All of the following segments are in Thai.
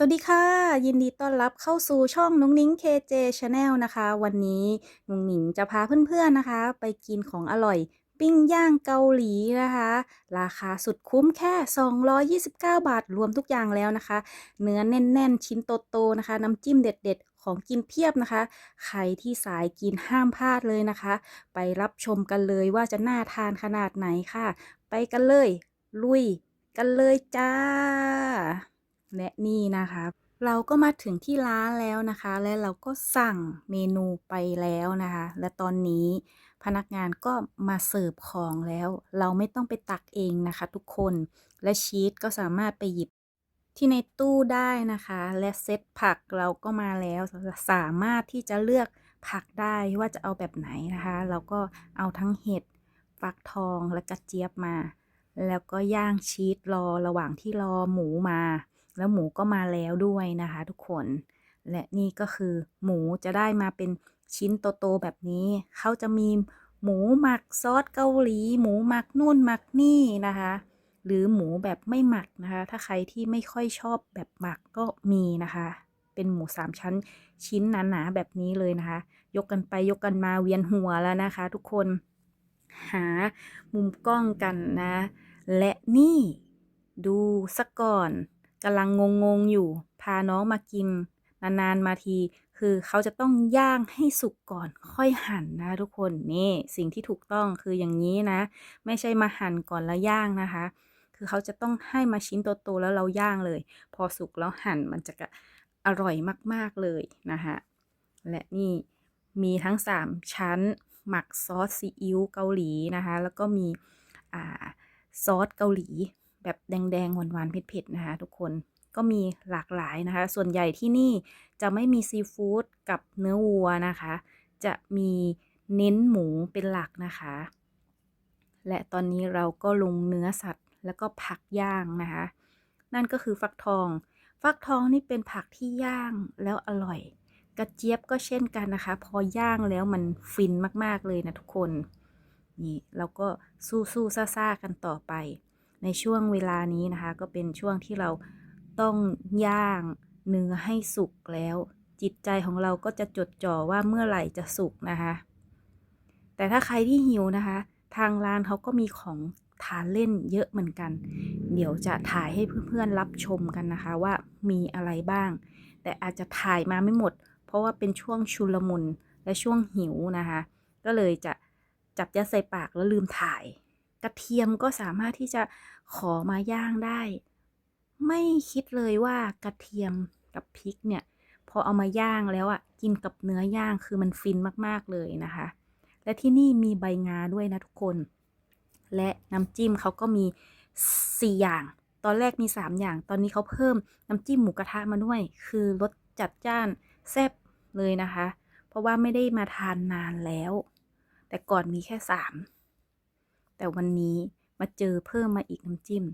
สวัสดีค่ะ ยินดีต้อนรับเข้าสู่ช่องนุ้งนิ้ง KJ Channel นะคะ วันนี้นุ้งนิ้งจะพาเพื่อนๆนะคะ ไปกินของอร่อยปิ้งย่างเกาหลีนะคะ ราคาสุดคุ้มแค่ 229 บาทรวมทุกอย่างแล้วนะคะ เนื้อแน่นๆ ชิ้นโตๆนะคะ น้ำจิ้มเด็ด ๆ ของกินเพียบนะคะ ใครที่สายกินห้ามพลาดเลยนะคะ ไปรับชมกันเลยว่าจะน่าทานขนาดไหนค่ะ ไปกันเลย ลุย กันเลยจ้า และนี่นะคะ เราก็มาถึงที่ร้านแล้วนะคะ และเราก็สั่งเมนูไปแล้วนะคะ และตอนนี้พนักงานก็มาเสิร์ฟของแล้ว เราไม่ต้องไปตักเองนะคะ ทุกคนและชีสก็สามารถไปหยิบที่ในตู้ได้นะคะ และเซตผักเราก็มาแล้วสามารถที่จะเลือกผักได้ว่าจะเอาแบบไหนนะคะ เราก็เอาทั้งเห็ดฟักทองและกระเจี๊ยบมา แล้วก็ย่างชีสรอระหว่างที่รอหมูมา แล้วหมูก็มาแล้วด้วยนะคะทุกคน และนี่ก็คือหมูจะได้มาเป็นชิ้นโตๆแบบนี้ เขาจะมีหมูหมักซอสเกาหลี หมูหมักนู่นหมักนี่นะคะ หรือหมูแบบไม่หมักนะคะ ถ้าใครที่ไม่ค่อยชอบแบบหมักก็มีนะคะ เป็นหมูสามชั้นชิ้นหนาๆแบบนี้เลยนะคะ ยกกันไปยกกันมาเวียนหัวแล้วนะคะ ทุกคนหามุมกล้องกันนะ และนี่ดูสักก่อน กำลังงงๆอยู่ พาน้องมากิน นานๆมาที คือเขาจะต้องย่างให้สุกก่อนค่อยหั่นนะทุกคนนี่สิ่งที่ถูกต้องคืออย่างนี้นะ ไม่ใช่มาหั่นก่อนแล้วย่างนะคะ คือเขาจะต้องให้มาชิ้นโตๆแล้วเราย่างเลย พอสุกแล้วหั่นมันจะอร่อยมากๆเลยนะคะและนี่มีทั้ง 3 ชั้น หมักซอสซีอิ๊วเกาหลีนะคะ แล้วก็มีอซอสเกาหลี แบบแดงๆหวานๆเผ็ดๆนะคะทุกคนก็มีหลากหลายนะคะ ส่วนใหญ่ที่นี่จะไม่มีซีฟู้ดกับเนื้อวัวนะคะ จะมีเน้นหมูเป็นหลักนะคะ และตอนนี้เราก็ลงเนื้อสัตว์แล้วก็ผักย่างนะคะ นั่นก็คือฟักทอง ฟักทองนี่เป็นผักที่ย่างแล้วอร่อย กระเจี๊ยบก็เช่นกันนะคะ พอย่างแล้วมันฟินมากๆเลยนะทุกคน นี่เราก็สู้สู้ซ่าซ่ากันต่อไป ในช่วงเวลานี้นะคะ ก็เป็นช่วงที่เราต้องย่างเนื้อให้สุกแล้ว จิตใจของเราก็จะจดจ่อว่าเมื่อไหร่จะสุกนะคะ แต่ถ้าใครที่หิวนะคะ ทางร้านเขาก็มีของทานเล่นเยอะเหมือนกัน เดี๋ยวจะถ่ายให้เพื่อนๆรับชมกันนะคะว่ามีอะไรบ้าง แต่อาจจะถ่ายมาไม่หมด เพราะว่าเป็นช่วงชุลมุนและช่วงหิวนะคะ ก็เลยจะจับยัดใส่ปากแล้วลืมถ่าย กระเทียมก็สามารถที่จะขอมาย่างได้ ไม่คิดเลยว่ากระเทียมกับพริกเนี่ย พอเอามาย่างแล้วอะ่ะกินกับเนื้อย่างคือมันฟินมากๆเลยนะคะ และที่นี่มีใบงาด้วยนะทุกคน และน้ำจิ้มเขาก็มี 4 อย่าง ตอนแรกมี 3 อย่าง ตอนนี้เขาเพิ่มน้ำจิ้มหมูกระทะมาด้วย คือรสจัดจ้านแซ่บเลยนะคะ เพราะว่าไม่ได้มาทานนานแล้ว แต่ก่อนมีแค่ 3 แต่วันนี้มาเจอเพิ่มมาอีกน้ำจิ้ม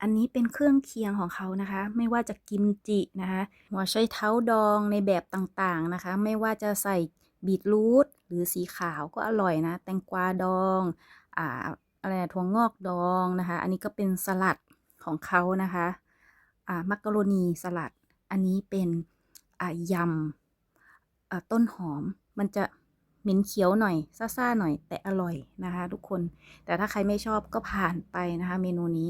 อันนี้เป็นเครื่องเคียงของเขานะคะ ไม่ว่าจะกิมจินะคะหัวไชเท้าดองในแบบต่างๆนะคะ ไม่ว่าจะใส่บีทรูทหรือสีขาวก็อร่อยนะ แตงกวาดองอ่าอะไรถั่วงอกดองนะคะ อันนี้ก็เป็นสลัดของเขานะคะอ่ามักกะโรนีสลัด อันนี้เป็นอ่ายำอ่าต้นหอมมันจะ เหม็นเขียวหน่อย ซ่าๆหน่อยแต่อร่อยนะคะ ทุกคน แต่ถ้าใครไม่ชอบก็ผ่านไปนะคะ เมนูนี้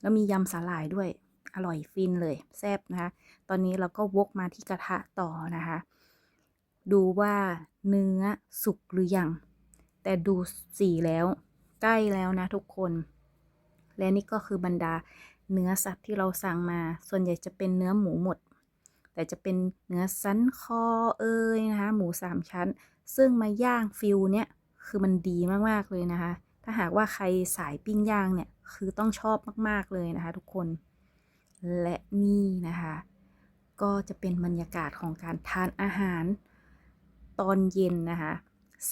แล้วมียำสาหร่ายด้วย อร่อยฟินเลยแซ่บนะคะ ตอนนี้เราก็วกมาที่กระทะต่อนะคะ ดูว่าเนื้อสุกหรือยัง แต่ดูสีแล้วใกล้แล้วนะทุกคน และนี่ก็คือบรรดาเนื้อสัตว์ที่เราสั่งมา ส่วนใหญ่จะเป็นเนื้อหมูหมด แต่จะเป็นเนื้อสันคอเอ้ยนะคะ หมูสามชั้น ซึ่งมาย่างฟิลเนี่ยคือมันดีมาก ๆ เลยนะคะ ถ้าหากว่าใครสายปิ้งย่างเนี่ย คือต้องชอบมาก ๆ เลยนะคะ ทุกคน และนี่นะคะ ก็จะเป็นบรรยากาศของการทานอาหารตอนเย็นนะคะ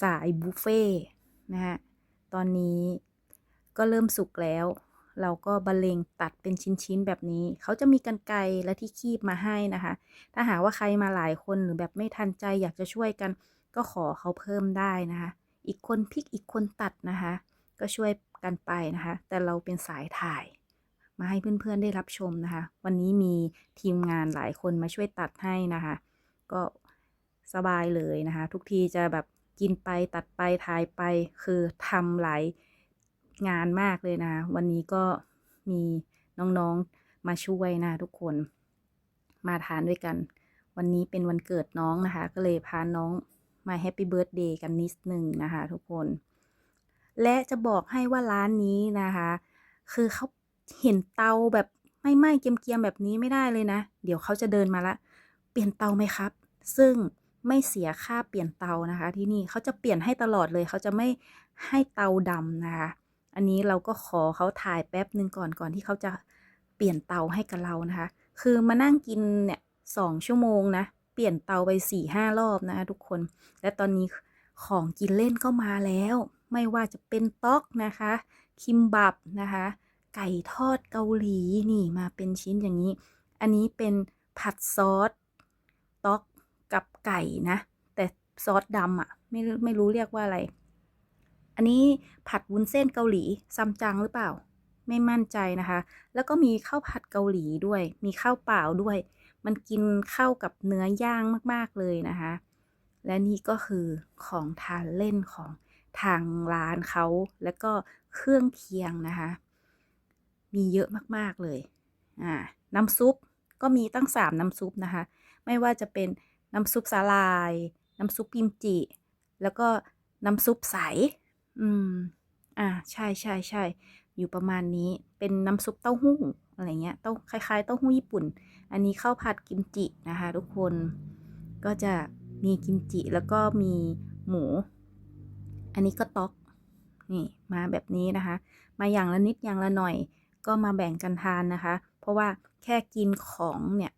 สายบุฟเฟ่นะฮะตอนนี้ก็เริ่มสุกแล้ว เราก็บรรเลงตัดเป็นชิ้นๆแบบนี้ เขาจะมีกันไกรและที่คีบมาให้นะคะ ถ้าหากว่าใครมาหลายคนหรือแบบไม่ทันใจอยากจะช่วยกัน ก็ขอเขาเพิ่มได้นะคะ อีกคนพลิกอีกคนตัดนะคะ ก็ช่วยกันไปนะคะ แต่เราเป็นสายถ่าย มาให้เพื่อนๆได้รับชมนะคะ วันนี้มีทีมงานหลายคนมาช่วยตัดให้นะคะ ก็สบายเลยนะคะ ทุกทีจะแบบกินไปตัดไปถ่ายไปคือทำหลาย งานมากเลยนะ วันนี้ก็มีน้องๆมาช่วยนะทุกคนมาทานด้วยกัน วันนี้เป็นวันเกิดน้องนะคะ ก็เลยพาน้องมาแฮปปี้เบิร์ดเดย์กันนิดหนึ่งนะคะทุกคน และจะบอกให้ว่าร้านนี้นะคะ คือเขาเห็นเตาแบบไม่ไหม้เกรียมๆแบบนี้ไม่ได้เลยนะ เดี๋ยวเขาจะเดินมาละ เปลี่ยนเตาไหมครับ ซึ่งไม่เสียค่าเปลี่ยนเตานะคะ ที่นี่เขาจะเปลี่ยนให้ตลอดเลย เขาจะไม่ให้เตาดำนะคะ อันนี้เราก็ขอเขาถ่ายแป๊บหนึ่งก่อนก่อนที่เขาจะเปลี่ยนเตาให้กับเรานะคะ คือมานั่งกินเนี่ยสองชั่วโมงนะ เปลี่ยนเตาไปสี่ห้ารอบนะทุกคน และตอนนี้ของกินเล่นก็มาแล้ว ไม่ว่าจะเป็นต๊อกนะคะ คิมบับนะคะ ไก่ทอดเกาหลีนี่มาเป็นชิ้นอย่างนี้ อันนี้เป็นผัดซอสต๊อกกับไก่นะ แต่ซอสดำอะ่ะไม่ไม่รู้เรียกว่าอะไร อันนี้ผัดวุ้นเส้นเกาหลีซัมจังหรือเปล่า ไม่มั่นใจนะคะ แล้วก็มีข้าวผัดเกาหลีด้วย มีข้าวเปล่าด้วย มันกินเข้ากับเนื้อย่างมากๆเลยนะคะ และนี่ก็คือของทานเล่นของทางร้านเขา แล้วก็เครื่องเคียงนะคะ มีเยอะมากๆเลย อ่า น้ำซุปก็มีตั้งสามน้ำซุปนะคะ ไม่ว่าจะเป็นน้ำซุปสาลาย น้ำซุปกิมจิ แล้วก็น้ำซุปใส อืม อ่า ใช่ใช่ใช่ อยู่ประมาณนี้ เป็นน้ำซุปเต้าหู้อะไรเงี้ย เต้าคล้าย ๆ เต้าหู้ญี่ปุ่น อันนี้ข้าวผัดกิมจินะคะ ทุกคน ก็จะมีกิมจิแล้วก็มีหมู อันนี้ก็ต๊อก นี่มาแบบนี้นะคะ มาอย่างละนิดอย่างละหน่อย ก็มาแบ่งกันทานนะคะ เพราะว่าแค่กินของเนี่ย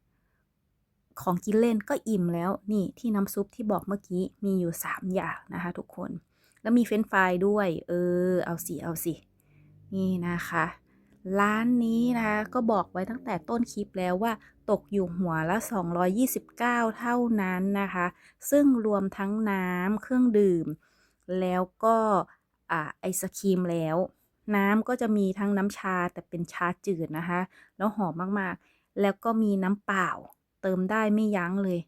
ของกินเล่นก็อิ่มแล้วนี่ที่น้ำซุปที่บอกเมื่อกี้มีอยู่ 3 อย่างนะคะทุกคน แล้วมีเฟรนฟรายด้วย เออ เอาสิ เอาสิ นี่นะคะ ร้านนี้นะคะก็บอกไว้ตั้งแต่ต้นคลิปแล้วว่า ตกอยู่หัวละ 229 เท่านั้นนะคะ ซึ่งรวมทั้งน้ำเครื่องดื่ม แล้วก็ไอศครีมแล้ว น้ำก็จะมีทั้งน้ำชาแต่เป็นชาจืดนะคะ แล้วหอมมากๆ แล้วก็มีน้ำเปล่า เติมได้ไม่ยั้งเลย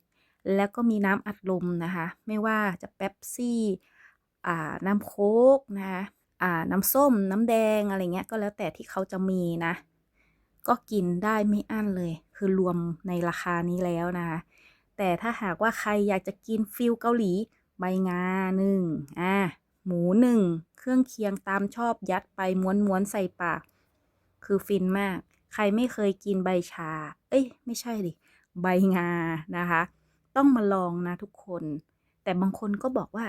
แล้วก็มีน้ำอัดลมนะคะ ไม่ว่าจะเป๊ปซี่ น้ำโค้กนะคะน้ำส้มน้ำแดงอะไรเงี้ยก็แล้วแต่ที่เขาจะมีนะ ก็กินได้ไม่อั้นเลย คือรวมในราคานี้แล้วนะคะแต่ถ้าหากว่าใครอยากจะกินฟิลเกาหลีใบงาหนึ่งอ่าหมูหนึ่งเครื่องเคียงตามชอบยัดไปม้วนๆใส่ปาก คือฟินมาก ใครไม่เคยกินใบชา เอ้ย ไม่ใช่ดิ ใบงานะคะ ต้องมาลองนะทุกคน แต่บางคนก็บอกว่า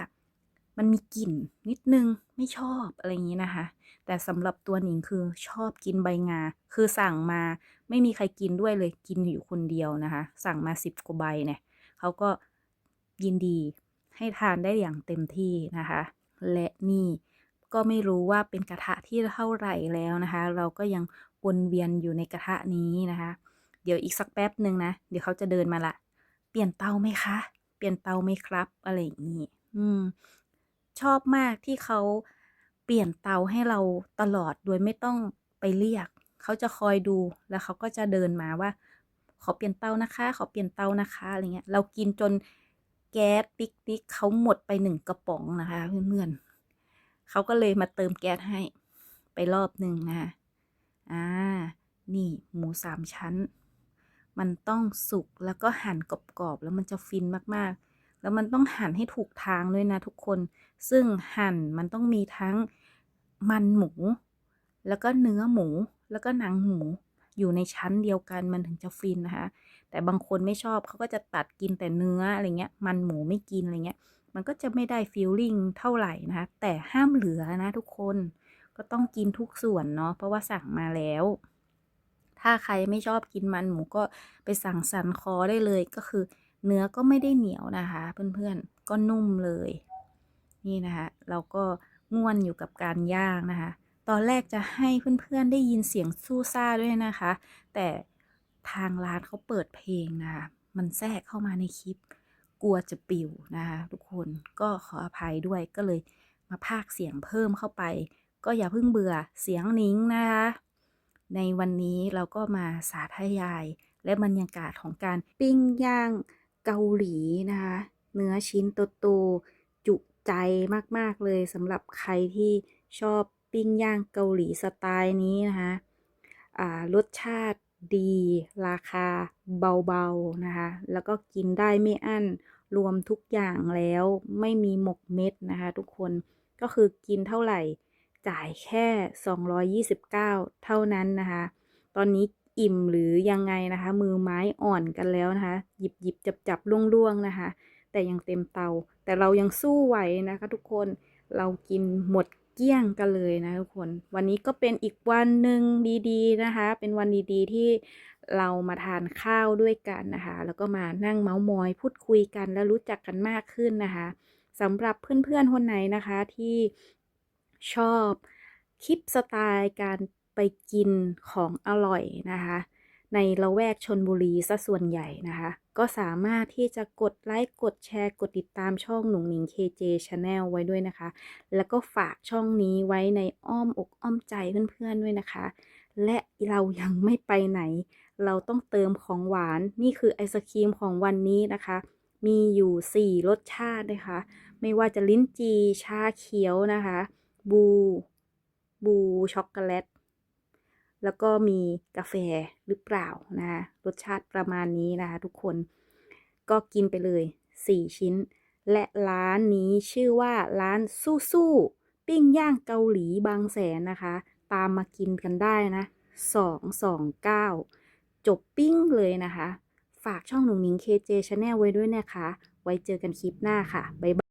มันมีกลิ่นนิดนึงไม่ชอบอะไรอย่างนี้นะคะ แต่สำหรับตัวหนิงคือชอบกินใบงา คือสั่งมาไม่มีใครกินด้วยเลยกินอยู่คนเดียวนะคะ สั่งมาสิบกว่าใบเนี่ยเขาก็ยินดีให้ทานได้อย่างเต็มที่นะคะ และนี่ก็ไม่รู้ว่าเป็นกระทะที่เท่าไหร่แล้วนะคะ เราก็ยังวนเวียนอยู่ในกระทะนี้นะคะ เดี๋ยวอีกสักแป๊บหนึ่งนะ เดี๋ยวเขาจะเดินมาละ เปลี่ยนเตาไหมคะ เปลี่ยนเตาไหมครับ อะไรอย่างนี้ อืม ชอบมากที่เขาเปลี่ยนเตาให้เราตลอดโดยไม่ต้องไปเรียก เขาจะคอยดูแล้วเขาก็จะเดินมาว่า ขอเปลี่ยนเตานะคะ ขอเปลี่ยนเตานะคะอะไรเงี้ยเรากินจนแก๊สปิ๊กปิ๊กเขาหมดไปหนึ่งกระป๋องนะคะเพื่อนๆเขาก็เลยมาเติมแก๊สให้ไปรอบหนึ่งนะคะอ่านี่หมูสามชั้น มันต้องสุกแล้วก็หั่นกรอบๆแล้วมันจะฟินมากๆ แล้วมันต้องหั่นให้ถูกทางด้วยนะทุกคน ซึ่งหั่นมันต้องมีทั้งมันหมู แล้วก็เนื้อหมู แล้วก็หนังหมู อยู่ในชั้นเดียวกันมันถึงจะฟินนะคะ แต่บางคนไม่ชอบเขาก็จะตัดกินแต่เนื้ออะไรเงี้ย มันหมูไม่กินอะไรเงี้ย มันก็จะไม่ได้ฟีลลิ่งเท่าไหร่นะคะ แต่ห้ามเหลือนะทุกคน ก็ต้องกินทุกส่วนเนาะ เพราะว่าสั่งมาแล้วถ้าใครไม่ชอบกินมันหมูก็ไปสั่งสันคอได้เลยก็คือ เนื้อก็ไม่ได้เหนียวนะคะ เพื่อนๆ ก็นุ่มเลย นี่นะคะ เราก็ง่วนอยู่กับการย่างนะคะ ตอนแรกจะให้เพื่อนๆ ได้ยินเสียงสู้ซ่าด้วยนะคะ แต่ทางร้านเขาเปิดเพลงนะคะ มันแทรกเข้ามาในคลิป กลัวจะปิวนะคะ ทุกคนก็ขออภัยด้วยก็เลยมาพากเสียงเพิ่มเข้าไป ก็อย่าเพิ่งเบื่อเสียงนิ้งนะคะ ในวันนี้เราก็มาสาธยาย และบรรยากาศของการปิ้งย่าง เกาหลีนะคะ เนื้อชิ้นโตๆจุใจมากๆเลยสำหรับใครที่ชอบปิ้งย่างเกาหลีสไตล์นี้นะคะรสชาติดีราคาเบาๆนะคะ แล้วก็กินได้ไม่อั้นรวมทุกอย่างแล้วไม่มีหมกเม็ดนะคะทุกคนก็คือกินเท่าไหร่จ่ายแค่ 229 เท่านั้นนะคะ ตอนนี้ อิ่มหรือยังไงนะคะ มือไม้อ่อนกันแล้วนะคะ หยิบหยิบจับจับล่วงล่วงๆนะคะ แต่ยังเต็มเตา แต่เรายังสู้ไหวนะคะ ทุกคนเรากินหมดเกลี้ยงกันเลยนะทุกคน วันนี้ก็เป็นอีกวันหนึ่งดีๆนะคะ เป็นวันดีๆที่เรามาทานข้าวด้วยกันนะคะ แล้วก็มานั่งเมาส์มอยพูดคุยกันและรู้จักกันมากขึ้นนะคะสำหรับเพื่อนๆคนไหนนะคะที่ชอบคลิปสไตล์การ ไปกินของอร่อยนะคะ ในละแวกชนบุรีซะส่วนใหญ่นะคะ ก็สามารถที่จะกดไลค์กดแชร์ กดติดตามช่องหนุ่งหนิง KJ Channel ไว้ด้วยนะคะ แล้วก็ฝากช่องนี้ไว้ในอ้อมอกอ้อมใจเพื่อนๆด้วยนะคะ และเรายังไม่ไปไหน เราต้องเติมของหวานนี่คือไอศครีมของวันนี้นะคะมีอยู่ 4 รสชาตินะคะ ไม่ว่าจะลิ้นจี ชาเขียวนะคะ บู บูช็อกโกแลต แล้วก็มีกาแฟหรือเปล่านะคะรสชาติประมาณนี้นะคะทุกคนก็กินไปเลย 4 ชิ้น และร้านนี้ชื่อว่าร้านสู้สู้ปิ้งย่างเกาหลีบางแสนนะคะ ตามมากินกันได้นะ 229 จบปิ้งเลยนะคะ ฝากช่องหนุ่งหนิง KJ Channel ไว้ด้วยนะคะ ไว้เจอกันคลิปหน้าค่ะ บ๊ายบาย